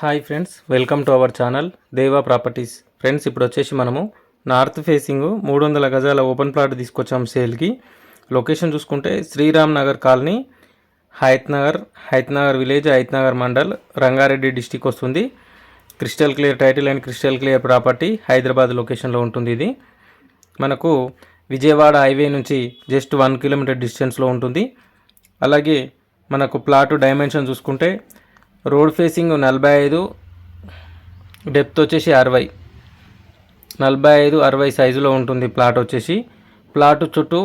Hi friends welcome to our channel Deva properties friends ఇప్పుడు వచ్చేసి మనము నార్త్ ఫేసింగ్ మూడు వందల గజాల ఓపెన్ ప్లాట్ తీసుకొచ్చాము సేల్కి లొకేషన్ చూసుకుంటే Sriram Nagar colony Hayath Nagar Hayath Nagar village Hayath Nagar mandal Rangareddy district వస్తుంది. Crystal clear title and crystal clear property Hyderabad లొకేషన్లో ఉంటుంది ఇది. మనకు విజయవాడ హైవే నుంచి జస్ట్ వన్ కిలోమీటర్ డిస్టెన్స్లో ఉంటుంది. అలాగే మనకు ప్లాట్ డైమెన్షన్ చూసుకుంటే రోడ్ ఫేసింగ్ నలభై ఐదు డెప్త్ వచ్చేసి అరవై. నలభై ఐదు అరవై సైజులో ఉంటుంది ప్లాట్ వచ్చేసి. ప్లాట్ చుట్టూ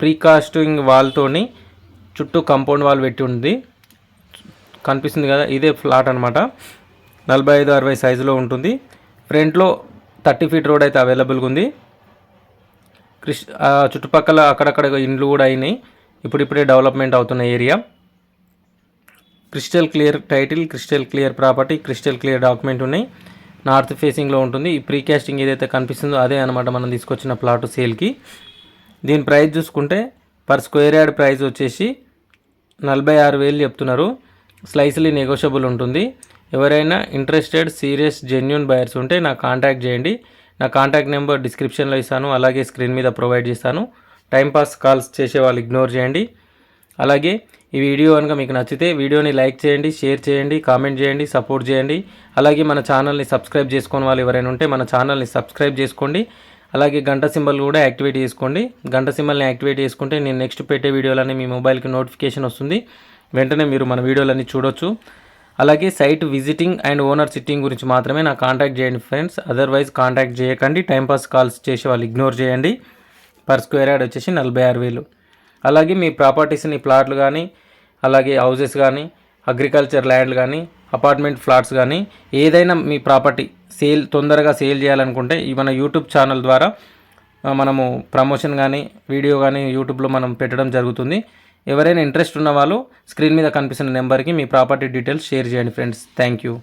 ప్రీకాస్టింగ్ వాల్తోని చుట్టూ కంపౌండ్ వాల్ పెట్టి ఉంది. కనిపిస్తుంది కదా ఇదే ఫ్లాట్ అనమాట నలభై ఐదు అరవై సైజులో ఉంటుంది. ఫ్రంట్లో థర్టీ ఫీట్ రోడ్ అయితే అవైలబుల్గా ఉంది. క్రిష్ ఆ చుట్టుపక్కల అక్కడక్కడ ఇండ్లు కూడా అయినాయి. ఇప్పుడిప్పుడే డెవలప్మెంట్ అవుతున్న area. Crystal clear title crystal clear property crystal clear document ఉన్నాయి. నార్త్ ఫేసింగ్లో ఉంటుంది. ఈ ప్రీకాస్టింగ్ ఏదైతే కనిపిస్తుందో అదే అనమాట మనం తీసుకొచ్చిన ప్లాట్ సేల్కి. దీని ప్రైస్ చూసుకుంటే పర్ స్క్వేర్ యార్డ్ ప్రైస్ వచ్చేసి నలభై ఆరు వేలు చెప్తున్నారు. స్లైస్లీ నెగోషియబుల్ ఉంటుంది. ఎవరైనా ఇంట్రెస్టెడ్ సీరియస్ జెన్యున్ బయర్స్ ఉంటే నాకు కాంటాక్ట్ చేయండి. నా కాంటాక్ట్ నెంబర్ డిస్క్రిప్షన్లో ఇస్తాను. అలాగే స్క్రీన్ మీద ప్రొవైడ్ చేస్తాను. టైంపాస్ కాల్స్ చేసే వాళ్ళు ఇగ్నోర్ చేయండి. అలాగే ఈ వీడియో కనుక మీకు నచ్చితే వీడియోని లైక్ చేయండి షేర్ చేయండి కామెంట్ చేయండి సపోర్ట్ చేయండి. అలాగే మన ఛానల్ని సబ్స్క్రైబ్ చేసుకుని వాళ్ళు ఎవరైనా ఉంటే మన ఛానల్ని సబ్స్క్రైబ్ చేసుకోండి. అలాగే గంట సింబల్ కూడా యాక్టివేట్ చేసుకోండి. గంట సింబల్ని యాక్టివేట్ చేసుకుంటే నేను నెక్స్ట్ పెట్టే వీడియోలన్నీ మీ మొబైల్కి నోటిఫికేషన్ వస్తుంది. వెంటనే మీరు మన వీడియోలన్నీ చూడొచ్చు. అలాగే site visiting and owner sitting గురించి మాత్రమే నాకు కాంటాక్ట్ చేయండి ఫ్రెండ్స్. అదర్వైజ్ కాంటాక్ట్ చేయకండి. టైంపాస్ కాల్స్ చేసే వాళ్ళు ఇగ్నోర్ చేయండి. పర్ స్క్వేర్ యార్డ్ వచ్చేసి నలభై ఆరు వేలు. అలాగే మీ ప్రాపర్టీస్ని ప్లాట్లు కానీ అలాగే హౌసెస్ కానీ అగ్రికల్చర్ ల్యాండ్ కానీ అపార్ట్మెంట్ ఫ్లాట్స్ కానీ ఏదైనా మీ ప్రాపర్టీ సేల్ తొందరగా సేల్ చేయాలనుకుంటే ఈ మన యూట్యూబ్ ఛానల్ ద్వారా మనము ప్రమోషన్ కానీ వీడియో కానీ యూట్యూబ్లో మనం పెట్టడం జరుగుతుంది. ఎవరైనా ఇంట్రెస్ట్ ఉన్న వాళ్ళు స్క్రీన్ మీద కనిపిస్తున్న నెంబర్కి మీ ప్రాపర్టీ డీటెయిల్స్ షేర్ చేయండి ఫ్రెండ్స్ థ్యాంక్ యూ